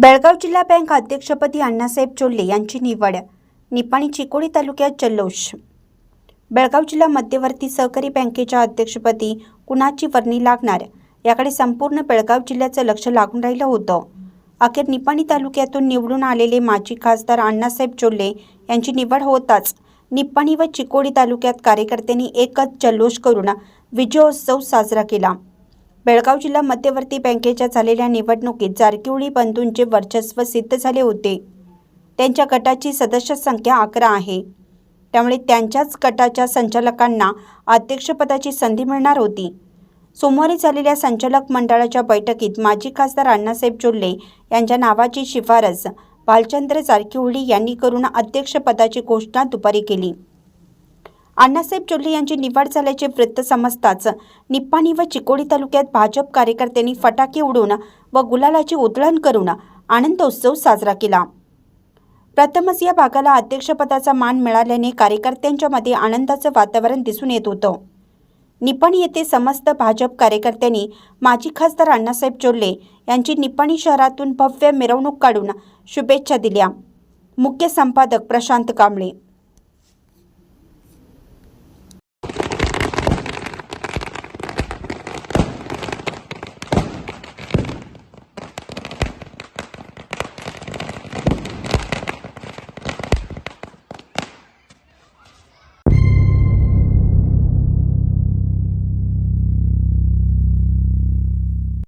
बेळगाव जिल्हा बँक अध्यक्षपदी अण्णासाहेब चोल्ले यांची निवड. निपाणी चिकोडी तालुक्यात जल्लोष. बेळगाव जिल्हा मध्यवर्ती सहकारी बँकेच्या अध्यक्षपदी कुणाची वर्णी लागणार? याकडे संपूर्ण बेळगाव जिल्ह्याचं लक्ष लागून राहिलं होतं. अखेर निपाणी तालुक्यातून निवडून आलेले माजी खासदार अण्णासाहेब चोल्ले यांची निवड होताच निप्पाणी व चिकोडी तालुक्यात कार्यकर्त्यांनी एकच जल्लोष करून विजयोत्सव साजरा केला. बेळगाव जिल्हा मध्यवर्ती बँकेच्या झालेल्या निवडणुकीत जारकिवळी बंधूंचे वर्चस्व सिद्ध झाले होते. त्यांच्या गटाची सदस्य संख्या अकरा आहे. त्यामुळे त्यांच्याच गटाच्या संचालकांना अध्यक्षपदाची संधी मिळणार होती. सोमवारी झालेल्या संचालक मंडळाच्या बैठकीत माजी खासदार अण्णासाहेब चोल्ले यांच्या नावाची शिफारस भालचंद्र जारकिहोळी यांनी करून अध्यक्षपदाची घोषणा दुपारी केली. अण्णासाहेब चोल्हे यांची निवड झाल्याचे वृत्त समजताच निप्पाणी व चिकोडी तालुक्यात भाजप कार्यकर्त्यांनी फटाके उडवून व गुलालाची उधळण करून आनंदोत्सव साजरा केला. प्रथमच या भागाला अध्यक्षपदाचा मान मिळाल्याने कार्यकर्त्यांच्या मध्ये आनंदाचं वातावरण दिसून येत होतं. निपाणी येथे समस्त भाजप कार्यकर्त्यांनी माजी खासदार अण्णासाहेब चोल्ले यांची निपाणी शहरातून भव्य मिरवणूक काढून शुभेच्छा दिल्या. मुख्य संपादक प्रशांत कांबळे